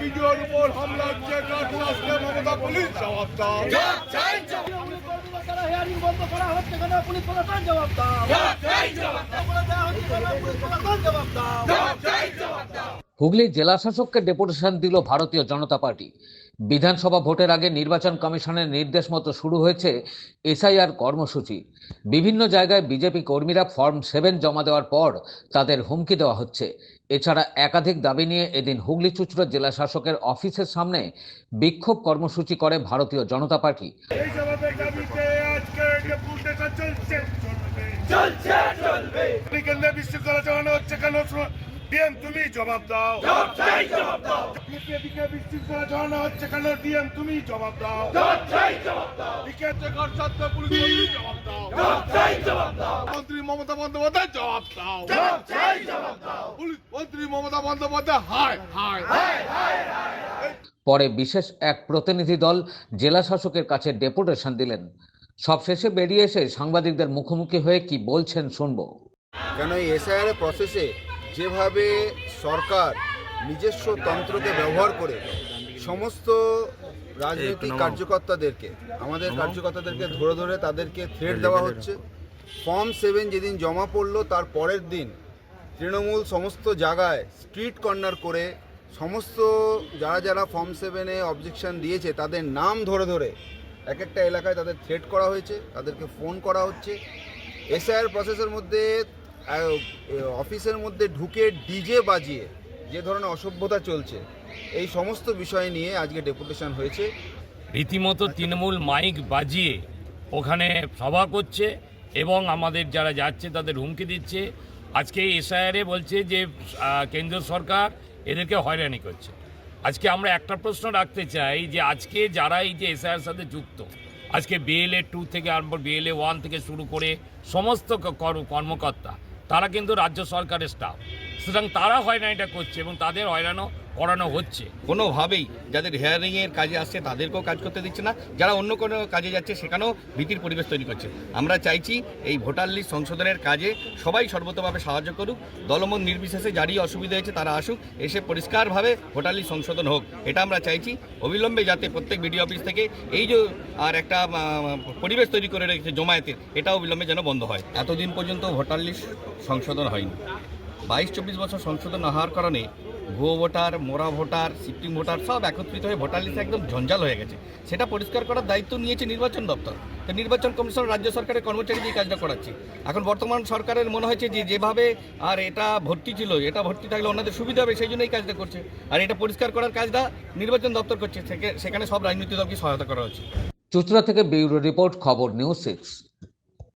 বিজয়ের উপর হামলা হচ্ছে মমতা পুলিশ জবাব দাও। জেলাশাসককে ডেপুটেশন দিল ভারতীয় জনতা পার্টি। বিধানসভা ভোটের আগে নির্বাচন কমিশনের নির্দেশ মতো শুরু হয়েছে এসআইআর কর্মসূচি। বিভিন্ন জায়গায় বিজেপি কর্মীরা ফর্ম সেভেন জমা দেওয়ার পর তাদের হুমকি দেওয়া হচ্ছে। এছাড়া একাধিক দাবি নিয়ে এদিন হুগলি চুচুড়া জেলা শাসকের অফিসের সামনে বিক্ষোভ কর্মসূচি করে ভারতীয় জনতা পার্টি। বিশৃঙ্খলা হচ্ছে কেন ডিএম তুমি জবাব দাও। বিজেপিকে বিশৃঙ্খলা চালানো হচ্ছে কেন? ডিএম তুমি জবাব দাও। বিকেতে গণতন্ত্র জবাব দাও। মন্ত্রী মমতা বন্দ্যোপাধ্যায় জবাব দাও। পুলিশ মন্ত্রী মমতা বন্দ্যোপাধ্যায় হায় হায়। পরে বিশেষ এক প্রতিনিধি দল জেলা শাসকের কাছে ডেপুটেশন দিলেন। সবশেষে বেরিয়ে এসে সাংবাদিকদের মুখোমুখি হয়ে কি বলছেন শুনব। কেন এই এসআইআর প্রসেসে যেভাবে সরকার নিজস্ব তন্ত্রকে ব্যবহার করে সমস্ত রাজনৈতিক কার্যকর্তাদেরকে আমাদের কার্যকর্তাদেরকে ধরে ধরে তাদেরকে থ্রেট দেওয়া হচ্ছে। ফর্ম সেভেন যেদিন জমা পড়ল তার পরের দিন তৃণমূল সমস্ত জায়গায় স্ট্রিট কর্নার করে সমস্ত যারা যারা ফর্ম সেভেনে অবজেকশন দিয়েছে তাদের নাম ধরে ধরে এক একটা এলাকায় তাদের থ্রেট করা হয়েছে তাদেরকে ফোন করা হচ্ছে। এসআইআর প্রসেসের মধ্যে অফিসের মধ্যে ঢুকে ডিজে বাজিয়ে যে ধরনের অসভ্যতা চলছে এই সমস্ত বিষয় নিয়ে আজকে ডেপুটেশন হয়েছে। রীতিমতো তৃণমূল মাইক বাজিয়ে ওখানে সভা করছে এবং আমাদের যারা যাচ্ছে তাদের হুমকি দিচ্ছে। আজকে এসআইআরে বলছে যে কেন্দ্র সরকার এদেরকে হয়রানি করছে। আজকে আমরা একটা প্রশ্ন রাখতে চাই যে আজকে যারা এই যে এসআইআর সাথে যুক্ত আজকে বিএলএ টু থেকে আরম্ভ বিএলএ ওয়ান থেকে শুরু করে সমস্ত কর্মকর্তা তারা কিন্তু রাজ্য সরকারের স্টাফ সুতরাং তারা হয়রানিটা করছে এবং তাদের হয়রানো করানো হচ্ছে। কোনোভাবেই যাদের হেয়ারিংয়ের কাজে আসছে তাদেরকেও কাজ করতে দিচ্ছে না, যারা অন্য কোনো কাজে যাচ্ছে সেখানেও ভীতির পরিবেশ তৈরি করছে। আমরা চাইছি এই ভোটার লিস্ট সংশোধনের কাজে সবাই সর্বতভাবে সাহায্য করুক, দলমত নির্বিশেষে যারই অসুবিধা হয়েছে তারা আসুক, এসে পরিষ্কারভাবে ভোটার লিস্ট সংশোধন হোক। এটা আমরা চাইছি অবিলম্বে যাতে প্রত্যেক বিডিও অফিস থেকে এই যে, আর একটা পরিবেশ তৈরি করে রেখেছে জমায়েতের এটাও অবিলম্বে যেন বন্ধ হয়। এতদিন পর্যন্ত ভোটার লিস্ট সংশোধন হয়নি। বাইশ চব্বিশ বছর সংশোধন না হওয়ার কারণে ভুয়ো ভোটার, মোরা ভোটার শিফটিং ভোটার সব একত্রিত হয়ে ভোটার লিস্ট একদম ঝঞ্ঝাল হয়ে গেছে। সেটা পরিষ্কার করার দায়িত্ব নিয়েছে নির্বাচন দপ্তর। তো নির্বাচন কমিশন রাজ্য সরকারের কর্মচারী দিয়ে কাজটা করাচ্ছে। এখন বর্তমান সরকারের মনে হয়েছে যে যেভাবে আর এটা ভর্তি ছিল, এটা ভর্তি থাকলে অন্যদের সুবিধা হবে, সেই জন্য এই কাজটা করছে। আর এটা পরিষ্কার করার কাজটা নির্বাচন দপ্তর করছে সেখানে সব রাজনৈতিক দলকে সহায়তা করা হচ্ছে। চুচড়া থেকে ব্যুরো রিপোর্ট, খবর নিউজ সিক্স।